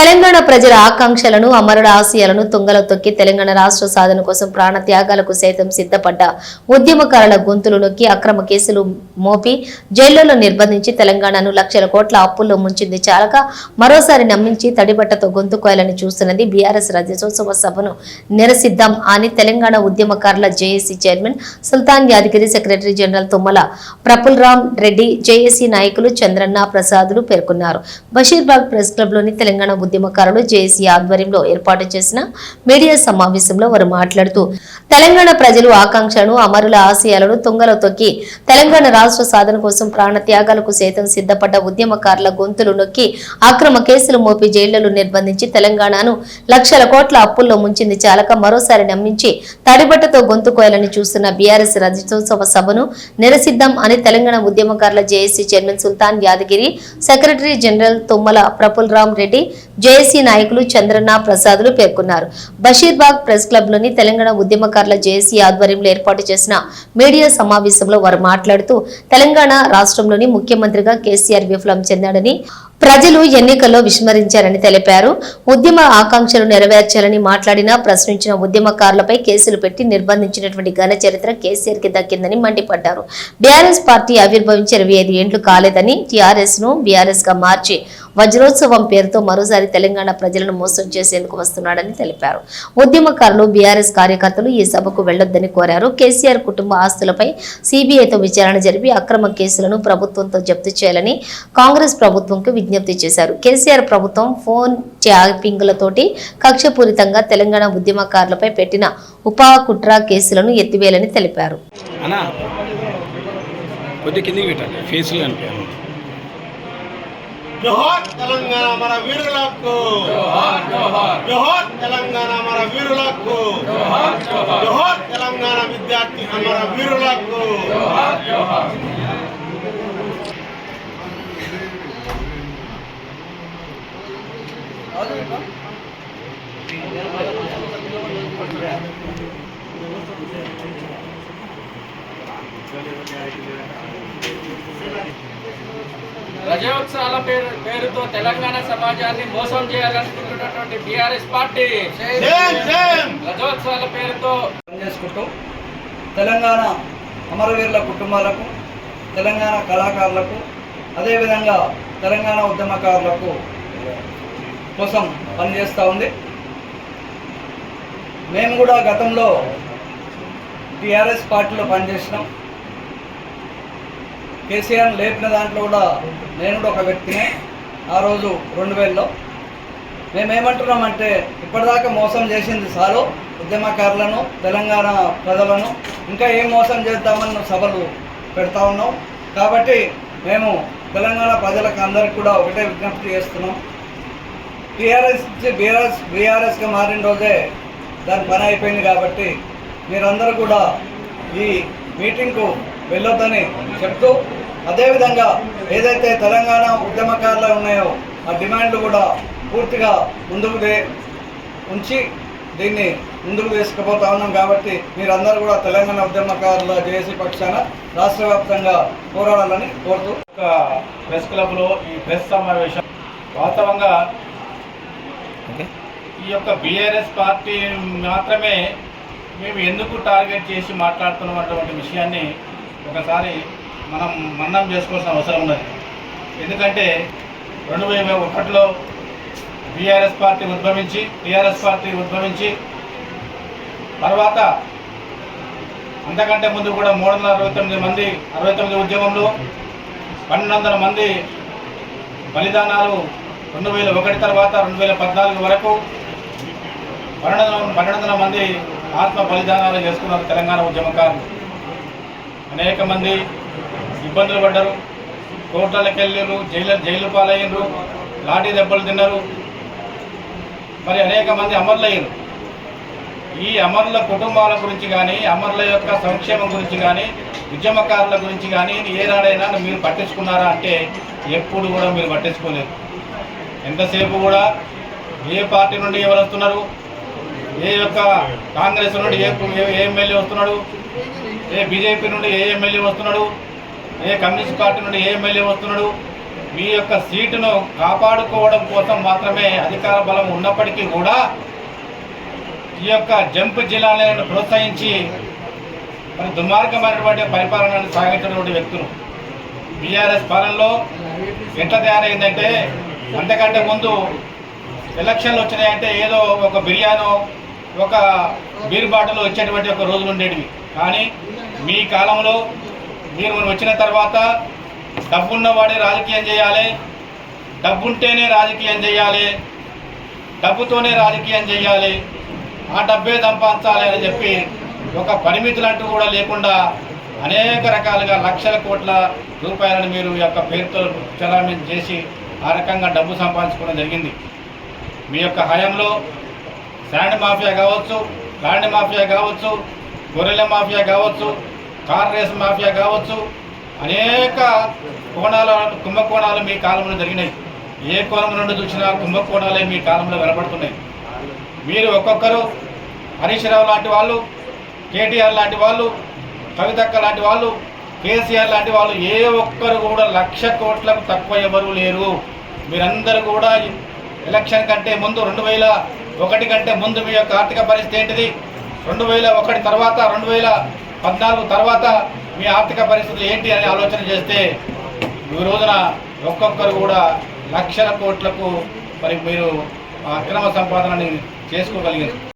తెలంగాణ ప్రజల ఆకాంక్షలను అమరుల ఆశయాలను తుంగలో తొక్కి తెలంగాణ రాష్ట్ర సాధన కోసం ప్రాణ త్యాగాలకు సైతం సిద్ధపడ్డ ఉద్యమకారుల గొంతులు నొక్కి అక్రమ కేసులు మోపి జైళ్ళలో నిర్బంధించి తెలంగాణను లక్షల కోట్ల అప్పుల్లో ముంచింది చాలక మరోసారి నమ్మించి తడిబట్టతో గొంతుకోయాలని చూస్తున్నది బీఆర్ఎస్ రాజ్యోత్సవ సభను నిరసిద్దాం అని తెలంగాణ ఉద్యమకారుల JAC chairman Sultan Yadagiri secretary general Tummala Praful Ram Reddy JAC నాయకులు చంద్రన్న ప్రసాదులు పేర్కొన్నారు. బషీర్బాగ్ ప్రెస్ క్లబ్లోని తెలంగాణ ఉద్యమకారులు జేఏసీ ఆధ్వర్యంలో ఏర్పాటు చేసిన మీడియా సమావేశంలో వారు మాట్లాడుతూ తెలంగాణ ప్రజలు ఆకాంక్షలను అమరుల ఆశయాలను తుంగలో తొక్కి తెలంగాణ రాష్ట్ర సాధన కోసం ప్రాణ త్యాగాలకు సైతం సిద్ధపడ్డ ఉద్యమకారుల గొంతులు నొక్కి అక్రమ కేసులు మోపి జైళ్ళలో నిర్బంధించి తెలంగాణను లక్షల కోట్ల అప్పుల్లో ముంచింది చాలక మరోసారి నమ్మించి తడిబట్టతో గొంతు కోయాలని చూస్తున్న బీఆర్ఎస్ రజతోత్సవ సభను నిరసిద్దాం అని తెలంగాణ ఉద్యమకారుల JAC chairman Sultan Yadagiri secretary general Tummala Praful Ram Reddy JAC నాయకులు చంద్రన్న ప్రసాదులు పేర్కొన్నారు. బషీర్బాగ్ ప్రెస్ క్లబ్లోని తెలంగాణ ఉద్యమకారుల జేఏసీ ఆధ్వర్యంలో ఏర్పాటు చేసిన మీడియా సమావేశంలో వారు మాట్లాడుతూ తెలంగాణ రాష్ట్రంలోని ముఖ్యమంత్రిగా కేసీఆర్ విఫలం చెందాడని ప్రజలు ఎన్నికల్లో విస్మరించారని తెలిపారు. ఉద్యమ ఆకాంక్షలు నెరవేర్చాలని మాట్లాడినా ప్రశ్నించిన ఉద్యమకారులపై కేసులు పెట్టి నిర్బంధించినటువంటి ఘన చరిత్ర కేసీఆర్కి దక్కిందని మండిపడ్డారు. బీఆర్ఎస్ పార్టీ ఆవిర్భవించి ఇరవై ఐదు ఏండ్లు కాలేదని టీఆర్ఎస్ను బీఆర్ఎస్గా మార్చి వజ్రోత్సవం పేరుతో మరోసారి తెలంగాణ ప్రజలను మోసం చేసేందుకు వస్తున్నాడని తెలిపారు. ఉద్యమకారులు బీఆర్ఎస్ కార్యకర్తలు ఈ సభకు వెళ్ళొద్దని కోరారు. కేసీఆర్ కుటుంబ ఆస్తులపై సిబిఐతో విచారణ జరిపి అక్రమ కేసులను ప్రభుత్వంతో జప్తు చేయాలని కాంగ్రెస్ ప్రభుత్వంకు విజ్ఞప్తి చేశారు. కేసీఆర్ ప్రభుత్వం ఫోన్ ట్యాపింగ్లతోటి కక్షపూరితంగా తెలంగాణ ఉద్యమకారులపై పెట్టిన ఉపా కుట్ర కేసులను ఎత్తివేయాలని తెలిపారు. కొద్ది కిందికి పెట్టండి. ఫేస్లు కనిపించాలి జోహార్ తెలంగాణ మన వీరులకు జోహార్ తెలంగాణ మన వీరులకు జోహార్ తెలంగాణ విద్యార్థి మన వీరులకు ప్రజోత్సవాల పేరు పేరుతో తెలంగాణ సమాజాన్ని మోసం చేయాలనుకుంటున్నటువంటి బీఆర్ఎస్ పార్టీ. రజోత్సవాల పేరుతో చేసుకుంటూ తెలంగాణ అమరవీరుల కుటుంబాలకు తెలంగాణ కళాకారులకు అదేవిధంగా తెలంగాణ ఉద్యమకారులకు కోసం పనిచేస్తూ ఉంది. మేము కూడా గతంలో టీఆర్ఎస్ పార్టీలో పనిచేసినాం. కేసీఆర్ లేపిన దాంట్లో కూడా నేను కూడా ఒక వ్యక్తినే ఆ రోజు రెండు వేలలో. మేమేమంటున్నామంటే ఇప్పటిదాకా మోసం చేసింది సారు ఉద్యమకారులను తెలంగాణ ప్రజలను ఇంకా ఏం మోసం చేద్దామన్న సభలు పెడతా ఉన్నాం. కాబట్టి మేము తెలంగాణ ప్రజలకు అందరికి కూడా ఒకటే విజ్ఞప్తి చేస్తున్నాం. టీఆర్ఎస్ బీఆర్ఎస్ బీఆర్ఎస్గా మారిన రోజే దాని పని అయిపోయింది కాబట్టి మీరందరూ కూడా ఈ మీటింగ్కు వెళ్ళొద్దని చెప్తూ అదేవిధంగా ఏదైతే తెలంగాణ ఉద్యమకారులు ఉన్నాయో ఆ డిమాండ్లు కూడా పూర్తిగా ముందుకు ఉంచి దీన్ని ముందుకు తీసుకుపోతా ఉన్నాం కాబట్టి మీరందరూ కూడా తెలంగాణ ఉద్యమకారుల జేఏసీ పక్షాన రాష్ట్ర వ్యాప్తంగా పోరాడాలని కోరుతూ యొక్క ప్రెస్ క్లబ్లో ఈ ప్రెస్ సమావేశం వాస్తవంగా ఈ యొక్క బీఆర్ఎస్ పార్టీ మాత్రమే మేము ఎందుకు టార్గెట్ చేసి మాట్లాడుతున్నాం అటువంటి విషయాన్ని ఒకసారి మనం మన్నం చేసుకోవాల్సిన అవసరం ఉన్నది ఎందుకంటే రెండు వేల ఒకటిలో బీఆర్ఎస్ పార్టీ ఉద్భవించి టీఆర్ఎస్ పార్టీ ఉద్భవించి తర్వాత అంతకంటే ముందు కూడా మూడు వందల అరవై తొమ్మిది మంది అరవై తొమ్మిది ఉద్యమంలో పన్నెండు వందల మంది బలిదానాలు రెండు వేల ఒకటి తర్వాత రెండు వేల పద్నాలుగు వరకు పన్నెండు పన్నెండు వందల మంది ఆత్మ బలిదానాలు చేసుకున్నారు తెలంగాణ ఉద్యమకారులు. అనేక మంది ఇబ్బందులు పడ్డారు. కోర్టులకు వెళ్ళారు జైలు జైలు పాలయ్యారు లాఠీ దెబ్బలు తిన్నారు. మరి అనేక మంది అమరులయ్యారు ఈ అమరుల కుటుంబాల గురించి కానీ అమరుల యొక్క సంక్షేమం గురించి కానీ ఉద్యమకారుల గురించి కానీ ఏనాడైనా మీరు పట్టించుకున్నారా అంటే ఎప్పుడు కూడా మీరు పట్టించుకోలేదు. ఎంతసేపు కూడా ఏ పార్టీ నుండి ఎవరు వస్తున్నారు? ఏ యొక్క కాంగ్రెస్ నుండి ఏ ఏ- ఎమ్మెల్యే వస్తున్నాడు? ఏ బీజేపీ నుండి ఏ ఎమ్మెల్యే వస్తున్నాడు? ఏ కమ్యూనిస్ట్ పార్టీ నుండి ఏ ఎమ్మెల్యే వస్తున్నాడు? మీ యొక్క సీటును కాపాడుకోవడం కోసం మాత్రమే అధికార బలం ఉన్నప్పటికీ కూడా ఈ యొక్క జంప్ జిల్లాలను ప్రోత్సహించి మరి దుర్మార్గమైనటువంటి పరిపాలనను సాగించినటువంటి వ్యక్తులు. బీఆర్ఎస్ పాలనలో ఎట్లా తయారైందంటే అంతకంటే ముందు ఎలక్షన్లు వచ్చినాయంటే ఏదో ఒక బిర్యానో ఒక బీర్ బాటలో వచ్చేటువంటి ఒక రోజులు ఉండేటివి. కానీ మీ కాలంలో మీరు వచ్చిన తర్వాత డబ్బున్నవాడే రాజకీయం చేయాలి. డబ్బుంటేనే రాజకీయం చేయాలి. డబ్బుతోనే రాజకీయం చేయాలి. ఆ డబ్బే సంపాదించాలి అని చెప్పి ఒక పరిమితులంటూ కూడా లేకుండా అనేక రకాలుగా లక్షల కోట్ల రూపాయలను మీరు యొక్క పేరుతో చలామణి చేసి ఆ రకంగా డబ్బు సంపాదించుకోవడం జరిగింది. మీ యొక్క హయాంలో శాండ్ మాఫియా కావచ్చు ల్యాండ్ మాఫియా కావచ్చు గొర్రెల మాఫియా కావచ్చు కార్ రేస్ మాఫియా కావచ్చు అనేక కోణాల కుంభకోణాలు మీ కాలంలో జరిగినాయి. ఏ కోణం నుండి చూసినా కుంభకోణాలే మీ కాలంలో వెనబడుతున్నాయి మీరు ఒక్కొక్కరు హరీష్ రావు లాంటి వాళ్ళు కేటీఆర్ లాంటి వాళ్ళు కవితక్క లాంటి వాళ్ళు కేసీఆర్ లాంటి వాళ్ళు ఏ ఒక్కరు కూడా లక్ష కోట్లకు తక్కువ ఎవరు లేరు. మీరందరూ కూడా ఎలక్షన్ కంటే ముందు రెండు వేల ఒకటి కంటే ముందు మీ యొక్క ఆర్థిక పరిస్థితి ఏంటిది? రెండు వేల ఒకటి తర్వాత రెండు వేల పద్నాలుగు తర్వాత మీ ఆర్థిక పరిస్థితులు ఏంటి అని ఆలోచన చేస్తే ఈ రోజున ఒక్కొక్కరు కూడా లక్షల కోట్లకు మరి మీరు ఆ అక్రమ సంపాదనని చేసుకోగలిగారు.